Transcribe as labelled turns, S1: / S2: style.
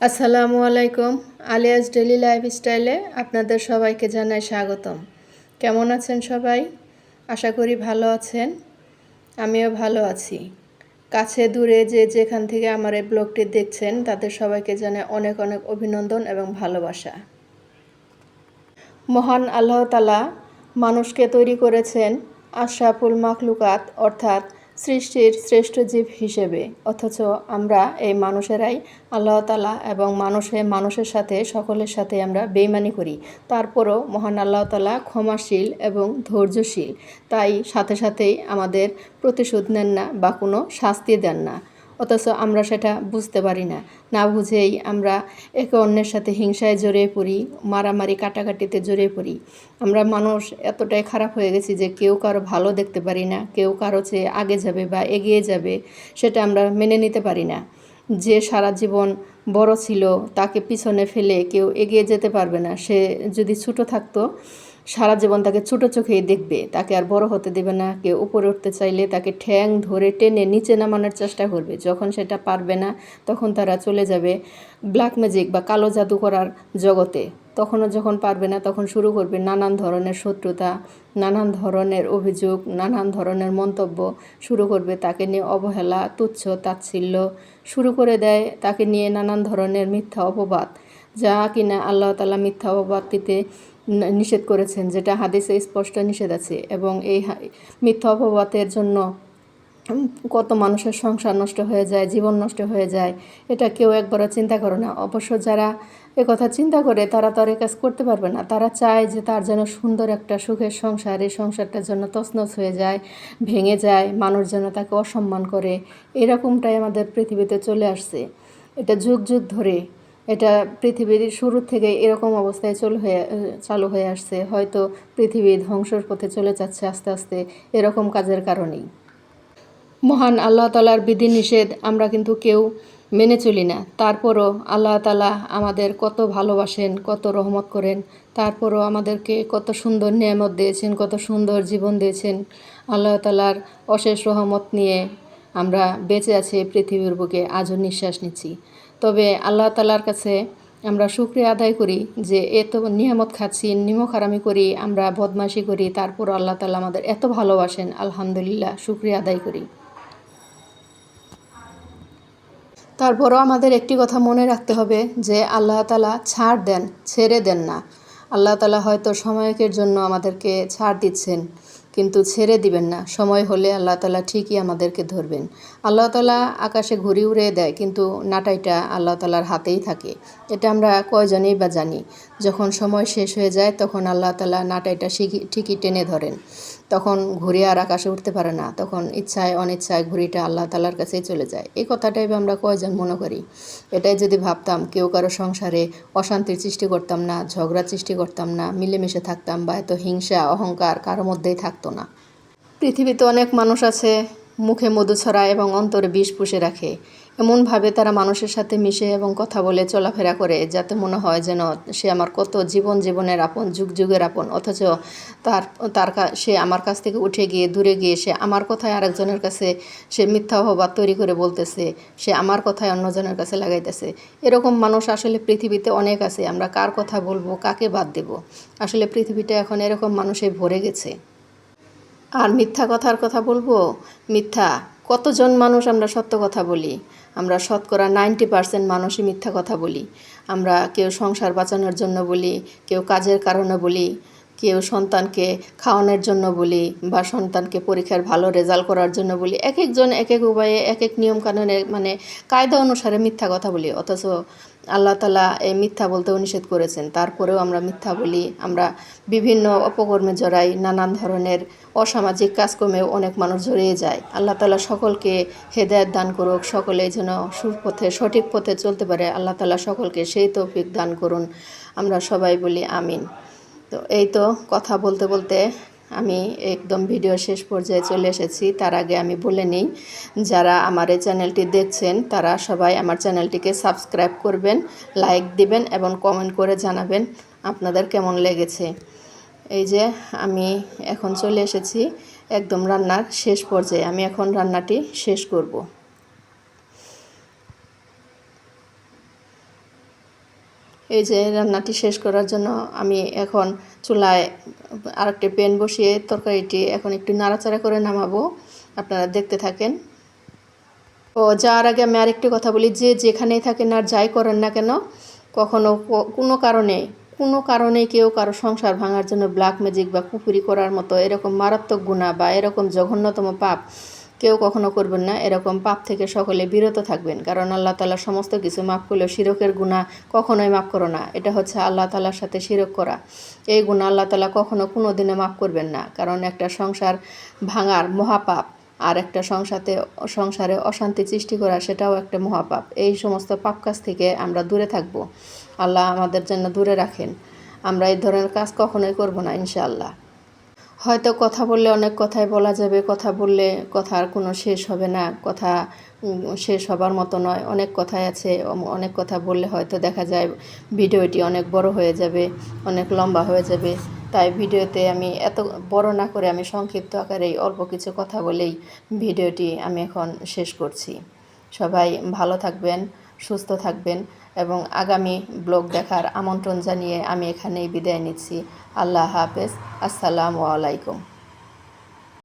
S1: আসসালামু আলাইকুম, alias daily লাইফস্টাইলে আপনাদের সবাইকে জানাই স্বাগতম। কেমন আছেন সবাই? আশা করি ভালো আছেন, আমিও ভালো আছি। কাছে দূরে যে যেখান থেকে আমার এই ব্লগটি দেখছেন, তাদের সবাইকে জানাই অনেক অনেক অভিনন্দন এবং ভালোবাসা। মহান আল্লাহ তালা মানুষকে তৈরি করেছেন আশরাফুল মাখলুকাত, অর্থাৎ সৃষ্টির শ্রেষ্ঠ জীব হিসেবে, অথচ আমরা এই মানুষেরাই আল্লাহ তালা এবং মানুষে মানুষের সাথে, সকলের সাথে আমরা বেইমানি করি। তারপরও মহান আল্লাহ তালা ক্ষমাশীল এবং ধৈর্যশীল। তাই সাথে সাথেই আমাদের প্রতিশোধ নেন না বা কোনো শাস্তি দেন না। অথচ আমরা সেটা বুঝতে পারি না। না বুঝেই আমরা একে অন্যের সাথে হিংসায় জড়িয়ে পড়ি, মারামারি কাটাকাটিতে জড়িয়ে পড়ি। আমরা মানুষ এতটাই খারাপ হয়ে গেছি যে কেউ কারও ভালো দেখতে পারি না, কেউ কারও চেয়ে আগে যাবে বা এগিয়ে যাবে সেটা আমরা মেনে নিতে পারি না। যে সারা জীবন বড় ছিল তাকে পিছনে ফেলে কেউ এগিয়ে যেতে পারবে না। সে যদি ছোটো থাকতো সারা জীবন তাকে ছোটো চোখেই দেখবে। তাকে আর বড় হতে দেবে না। কেউ উপরে উঠতে চাইলে তাকে ঠ্যাং ধরে টেনে নিচে নামানোর চেষ্টা করবে। যখন সেটা পারবে না, তখন তারা চলে যাবে ব্ল্যাক ম্যাজিক বা কালো জাদু করার জগতে। তখনও যখন পারবে না, তখন শুরু করবে নানান ধরনের শত্রুতা, নানান ধরনের অভিযোগ, নানান ধরনের মন্তব্য। শুরু করবে তাকে নিয়ে অবহেলা, তুচ্ছ, তাচ্ছিল্য। শুরু করে দেয় তাকে নিয়ে নানান ধরনের মিথ্যা অপবাদ। যা কিনা আল্লাহ তালা মিথ্যা অপবাদটিতে নিষেধ করেছেন, যেটা হাদিসে স্পষ্ট নিষেধ আছে। এবং এই মিথ্যা অপবাদের জন্য কত মানুষের সংসার নষ্ট হয়ে যায়, জীবন নষ্ট হয়ে যায়, এটা কেউ একবারও চিন্তা করে না। অবশ্য যারা কথা চিন্তা করে, তারা তো আর কাজ করতে পারবে না। তারা চায় যে তার যেন সুন্দর একটা সুখের সংসার, এই সংসারটার জন্য তছনছ হয়ে যায়, ভেঙে যায়, মানুষ যেন তাকে অসম্মান করে। এরকমটাই আমাদের পৃথিবীতে চলে আসছে। এটা যুগ যুগ ধরে এটা পৃথিবীর শুরু থেকে এরকম অবস্থায় চলে হয়ে, চালু হয়ে আসছে। হয়তো পৃথিবী ধ্বংসের পথে চলে যাচ্ছে আস্তে আস্তে, এরকম কাজের কারণেই। মহান আল্লাহ তালার বিধিনিষেধ আমরা কিন্তু কেউ মেনে চলি না। তারপরও আল্লাহ তালা আমাদের কত ভালোবাসেন, কত রহমত করেন। তারপরও আমাদেরকে কত সুন্দর নিয়ামত দিয়েছেন, কত সুন্দর জীবন দিয়েছেন। আল্লাহ তালার অশেষ রহমত নিয়ে আমরা বেঁচে আছি, পৃথিবীর বুকে আজও নিঃশ্বাস নিচ্ছি। তবে আল্লাহ তালার কাছে আমরা শুক্রিয়া আদায় করি যে এত নিয়ামত খাচ্ছি নিমক হারামি করি, আমরা বদমাশি করি তারপর আল্লাহ তালা আমাদের এত ভালোবাসেন। আলহামদুলিল্লাহ, শুক্রিয়া আদায় করি। তারপরও আমাদের একটি কথা মনে রাখতে হবে যে আল্লাহ তালা ছাড় দেন, ছেড়ে দেন না। আল্লাহ তালা হয়তো সময়কের জন্য আমাদেরকে ছাড় দিচ্ছেন। কিন্তু ছেড়ে দিবেন না। সময় হলে আল্লাহ তালা ঠিকই আমাদেরকে ধরবেন। আল্লাহ তালা আকাশে ঘুরি উড়ে দেয়, কিন্তু নাটাইটা আল্লাহ তালার হাতেই থাকে। এটা আমরা কয়জনেই বা জানি। যখন সময় শেষ হয়ে যায়, তখন আল্লাহ তালা নাটাইটা ঠিকই টেনে ধরেন। তখন ঘুরে আর আকাশে উঠতে পারে না। তখন ইচ্ছায় অনিচ্ছায় ঘুরিটা আল্লাহ তালার কাছেই চলে যায়। এই কথাটাই আমরা কয়জন মনে করি? এটাই যদি ভাবতাম, কেউ কারও সংসারে অশান্তির সৃষ্টি করতাম না ঝগড়া সৃষ্টি করতাম না, মিলেমিশে থাকতাম বা এত হিংসা, অহংকার কারও মধ্যেই থাকতো না। পৃথিবীতে অনেক মানুষ আছে মুখে মধু ছড়ায় এবং অন্তরে বিষ পুষে রাখে। এমনভাবে তারা মানুষের সাথে মিশে এবং কথা বলে চলাফেরা করে, যাতে মনে হয় যেন সে আমার কত জীবন জীবনের আপন, যুগ যুগের আপন, অথচ তার তার সে আমার কাছ থেকে উঠে গিয়ে, দূরে গিয়ে সে আমার কথায় আরেকজনের কাছে সে মিথ্যা অপবাদ তৈরি করে বলতেছে, সে আমার কথায় অন্যজনের কাছে লাগাইতেছে। এরকম মানুষ আসলে পৃথিবীতে অনেক আছে, আমরা কার কথা বলব, কাকে বাদ দেব? আসলে পৃথিবীটা এখন এরকম মানুষে ভরে গেছে। আর মিথ্যা কথার কথা বলব? মিথ্যা। কতজন মানুষ আমরা সত্য কথা বলি? আমরা শতকরা নাইনটি পার্সেন্ট মানুষই মিথ্যা কথা বলি। আমরা কেউ সংসার বাঁচানোর জন্য বলি, কেউ কাজের কারণে বলি কেউ সন্তানকে খাওয়ানোর জন্য বলি বা সন্তানকে পরীক্ষার ভালো রেজাল্ট করার জন্য বলি এক একজন এক এক উপায়ে এক এক নিয়মকানুনে মানে কায়দা অনুসারে মিথ্যা কথা বলি। অথচ আল্লাহ তালা এই মিথ্যা বলতেও নিষেধ করেছেন। তারপরেও আমরা মিথ্যা বলি, আমরা বিভিন্ন অপকর্মে জড়াই, নানান ধরনের অসামাজিক কাজকর্মেও অনেক মানুষ জড়িয়ে যায়। আল্লাহ তালা সকলকে হেদায়ত দান করুক সকলে যেন সুপথে, সঠিক পথে চলতে পারে। আল্লাহ তালা সকলকে সেই তৌফিক দান করুন। আমরা সবাই বলি আমিন। তো এই তো কথা বলতে বলতে আমি একদম ভিডিও শেষ পর্যায়ে চলে এসেছি। তার আগে আমি বলে নিই, যারা আমার এই চ্যানেলটি দেখছেন, তারা সবাই আমার চ্যানেলটিকে সাবস্ক্রাইব করবেন, লাইক দিবেন এবং কমেন্ট করে জানাবেন আপনাদের কেমন লেগেছে। এই যে আমি এখন চলে এসেছি একদম রান্নার শেষ পর্যায়ে। আমি এখন রান্নাটি শেষ করব। এই যে রান্নাটি শেষ করার জন্য আমি এখন চুলায় আরেকটি প্যান বসিয়ে তরকারিটি এখন একটু নাড়াচাড়া করে নামাবো। আপনারা দেখতে থাকেন। ও, যাওয়ার আগে আমি আরেকটি কথা বলি, যে যেখানেই থাকেন আর যাই করেন না কেন, কখনো কোনো কারণে কোনো কারণে কেউ কারও সংসার ভাঙার জন্য ব্ল্যাক ম্যাজিক বা কুপুরি করার মতো এরকম মারাত্মক গুণা বা এরকম জঘন্যতম পাপ কেউ কখনো করবেন না। এরকম পাপ থেকে সকলে বিরত থাকবেন। কারণ আল্লাহ তালা সমস্ত কিছু মাফ করলেও শিরকের গুণা কখনোই মাফ করো না। এটা হচ্ছে আল্লাহ তালার সাথে শিরক করা। এই গুণা আল্লাহ তালা কখনো কোনো দিনে মাফ করবেন না। কারণ একটা সংসার ভাঙার মহাপাপ আর একটা সংসারে সংসারে অশান্তি সৃষ্টি করা, সেটাও একটা মহাপাপ। এই সমস্ত পাপ কাজ থেকে আমরা দূরে থাকব। আল্লাহ আমাদের জন্য দূরে রাখেন। আমরা এই ধরনের কাজ কখনোই করব না, ইনশাআল্লাহ। হয়তো কথা বললে অনেক কথাই বলা যাবে, কথা বললে কথার কোনো শেষ হবে না, কথা শেষ হবার মতো নয়। অনেক কথাই আছে অনেক কথা বললে হয়তো দেখা যায় ভিডিওটি অনেক বড় হয়ে যাবে, অনেক লম্বা হয়ে যাবে। তাই ভিডিওতে আমি এত বড় না করে আমি সংক্ষিপ্ত আকারেই অল্প কিছু কথা বলেই ভিডিওটি আমি এখন শেষ করছি। সবাই ভালো থাকবেন, সুস্থ থাকবেন। এবং আগামী ব্লগ দেখার আমন্ত্রণ জানিয়ে আমি এখানেই বিদায় নিচ্ছি। আল্লাহ হাফেজ। আসসালামু আলাইকুম।